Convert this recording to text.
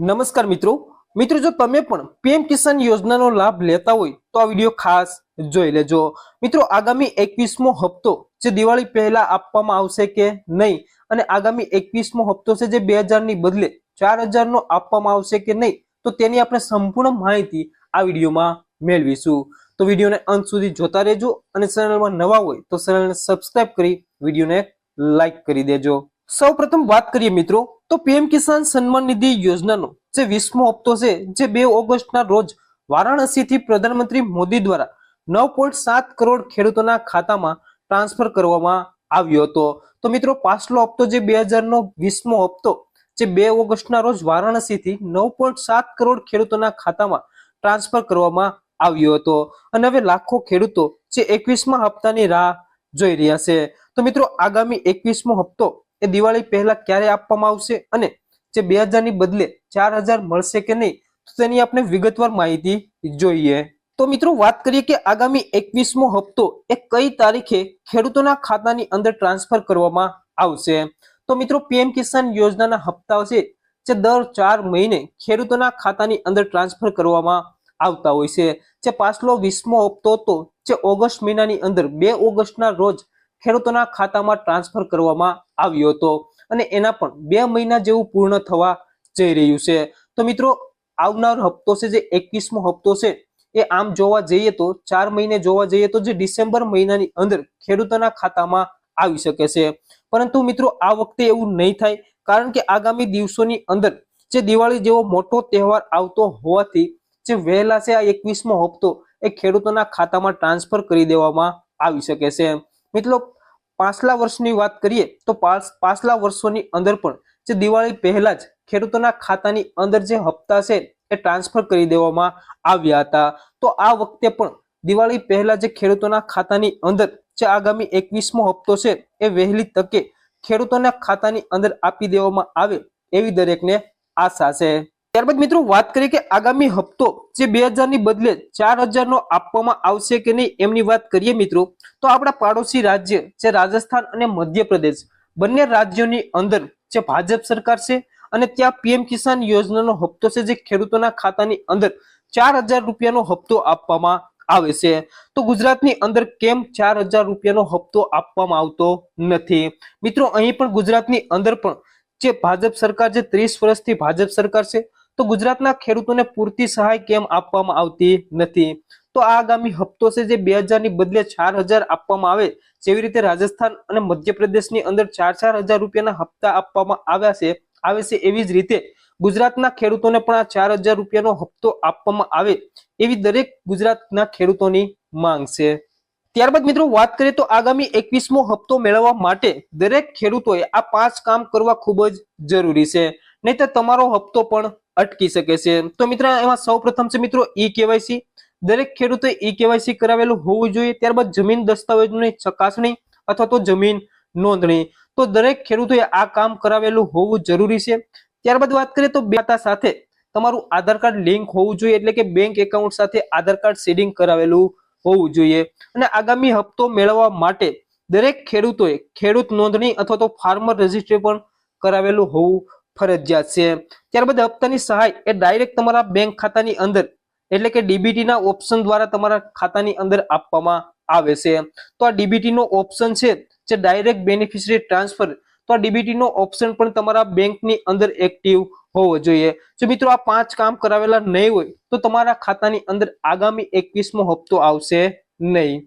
નમસ્કાર મિત્રો. મિત્રો, જો તમે પણ પીએમ કિસાન યોજનાનો લાભ લેતા હોય તો આ વીડિયો ખાસ જોઈ લેજો. મિત્રો, આગામી એકવીસમો હપ્તો જે દિવાળી પહેલા આપવામાં આવશે કે નહીં અને આગામી એકવીસમો હપ્તો છે જે બે ની બદલે ચાર નો આપવામાં આવશે કે નહીં, તો તેની આપણે સંપૂર્ણ માહિતી આ વિડીયોમાં મેળવીશું. તો વિડીયોને અંત સુધી જોતા રહેજો અને ચેનલમાં નવા હોય તો ચેનલને સબસ્ક્રાઇબ કરી વિડીયોને લાઈક કરી દેજો. સૌપ્રથમ વાત કરીએ મિત્રો તો પીએમ કિસાન સન્માન નિધિ યોજનાનો જે વીસમો હપ્તો છે, જે બે ઓગસ્ટના રોજ વારાણસીથી પ્રધાનમંત્રી મોદી દ્વારા નવ પોઈન્ટ સાત કરોડ ખેડૂતોના ખાતામાં ટ્રાન્સફર કરવામાં આવ્યો હતો. તો મિત્રો, પાછલો હપ્તો જે બે હજારનો વીસમો હપ્તો, જે બે ઓગસ્ટના રોજ વારાણસીથી નવ પોઈન્ટ સાત કરોડ ખેડૂતોના ખાતામાં ટ્રાન્સફર કરવામાં આવ્યો હતો. અને હવે લાખો ખેડૂતો જે એકવીસમા હપ્તાની રાહ જોઈ રહ્યા છે. તો મિત્રો, આગામી એકવીસમો હપ્તો એ દિવાળી પહેલા ક્યારે આપવામાં આવશે અને જે બે ની બદલે ચાર હજાર મળશે કે નહીં, તો તેની આપણે વિગતવાર માહિતી જોઈએ. તો મિત્રો વાત કરીએ કે આગામી એકવીસમો હપ્તો એ કઈ તારીખે ખેડૂતોના ખાતાની અંદર ટ્રાન્સફર કરવામાં આવશે? તો મિત્રો પીએમ કિસાન યોજનાના હપ્તા છે, જે દર ચાર મહિને ખેડૂતોના ખાતાની અંદર ટ્રાન્સફર કરવામાં આવતા હોય છે. જે પાછલો વીસમો હપ્તો હતો, જે ઓગસ્ટ મહિનાની અંદર, બે ઓગસ્ટના રોજ ખેડૂતોના ખાતામાં ટ્રાન્સફર કરવામાં આવ્યો હતો અને એના પણ બે મહિના જેવું પૂર્ણ થવા જઈ રહ્યું છે. તો મિત્રો, આવનાર હપ્તો છે જે એકવીસમો હપ્તો છે, એ આમ જોવા જઈએ તો ચાર મહિને જોવા જઈએ તો જે ડિસેમ્બર મહિનાની અંદર ખેડૂતોના ખાતામાં આવી શકે છે. પરંતુ મિત્રો, આ વખતે એવું નહીં થાય, કારણ કે આગામી દિવસોની અંદર જે દિવાળી જેવો મોટો તહેવાર આવતો હોવાથી જે વહેલા છે આ એકવીસમો હપ્તો, એ ખેડૂતોના ખાતામાં ટ્રાન્સફર કરી દેવામાં આવી શકે છે. મિત્રો, પાછલા વર્ષની વાત કરીએ તો પાછલા વર્ષોની અંદર પણ જે દિવાળી પહેલા જ ખેડૂતોના ખાતાની અંદર જે હપ્તા છે એ ટ્રાન્સફર કરી દેવામાં આવ્યા હતા. તો આ વખતે પણ દિવાળી પહેલા જે ખેડૂતોના ખાતાની અંદર જે આગામી એકવીસમો હપ્તો છે એ વહેલી તકે ખેડૂતોના ખાતાની અંદર આપી દેવામાં આવે એવી દરેકને આશા છે. ત્યારબાદ મિત્રો વાત કરીએ કે આગામી હપ્તો જે બે હજારની બદલે ચાર હજારનો આપવામાં આવશે કે નહીં એમની વાત કરીએ મિત્રો, તો આપણા પાડોશી રાજ્ય જે રાજસ્થાન અને મધ્યપ્રદેશ. બંને રાજ્યોની અંદર જે ભાજપ સરકાર છે અને ત્યાં પીએમ કિસાન યોજનાનો હપ્તો છે જે ખેડૂતોના ખાતાની અંદર ચાર હજાર રૂપિયાનો હપ્તો આપવામાં આવે છે. તો ગુજરાતની અંદર કેમ ચાર હજાર રૂપિયાનો હપ્તો આપવામાં આવતો નથી? મિત્રો, અહીં પણ ગુજરાતની અંદર પણ જે ભાજપ સરકાર જે ત્રીસ વર્ષથી ભાજપ સરકાર છે તો ગુજરાતના ખેડૂતોને પૂરતી સહાય કેમ આપવામાં આવતી નથી? તો આગામી હપ્તો છે જે બે ની બદલે ચાર હજાર આપવામાં આવે જેવી રીતે રાજસ્થાન અને મધ્યપ્રદેશની અંદર ચાર ચાર હજાર રૂપિયાના હપ્તા આપવામાં આવ્યા છે, આવે છે એવી જ રીતે ગુજરાતના ખેડૂતોને પણ આ ચાર હજાર રૂપિયાનો હપ્તો આપવામાં આવે એવી દરેક ગુજરાતના ખેડૂતોની માંગ છે. ત્યારબાદ મિત્રો વાત કરીએ તો આગામી એકવીસમો હપ્તો મેળવવા માટે દરેક ખેડૂતોએ આ પાંચ કામ કરવા ખૂબ જ જરૂરી છે. નહીં તો તમારો હપ્તો પણ અટકી શકે છે. તો મિત્રો, એમાં સૌ પ્રથમ છે મિત્રો, ઈ કેવાયસી. દરેક ખેડૂતોએ ઈ કેવાયસી કરાવેલું હોવું જોઈએ, ત્યારબાદ જમીન દસ્તાવેજોની ચકાસણી અથવા તો જમીન નોંધણી. તો દરેક ખેડૂતોએ આ કામ કરાવેલું હોવું જરૂરી છે. ત્યારબાદ વાત કરીએ તો બે ખાતા સાથે તમારું આધાર કાર્ડ લિંક હોવું જોઈએ, એટલે કે બેંક એકાઉન્ટ સાથે આધાર કાર્ડ સીડિંગ કરાવેલું હોવું જોઈએ. અને આગામી હપ્તો મેળવવા માટે દરેક ખેડૂતોએ ખેડૂત નોંધણી અથવા તો ફાર્મર રજિસ્ટ્રી પણ કરાવેલું હોવું ફરજિયાત છે. ત્યારબાદ હપ્તાની સહાય એ ડાયરેક્ટ તમારા બેંક ખાતાની અંદર, એટલે કે ડીબીટી ના ઓપ્શન દ્વારા તમારા ખાતાની અંદર આપવામાં આવે છે. તો આ ડીબીટી નો ઓપ્શન છે જે ડાયરેક્ટ બેનિફિશરી ટ્રાન્સફર તો આ ડીબીટી નો ઓપ્શન પણ તમારા બેંકની અંદર એક્ટિવ હોવો જોઈએ. જો મિત્રો આ પાંચ કામ કરાવેલા નહીં હોય, તો તમારા ખાતાની અંદર આગામી એકવીસમો હપ્તો આવશે નહીં.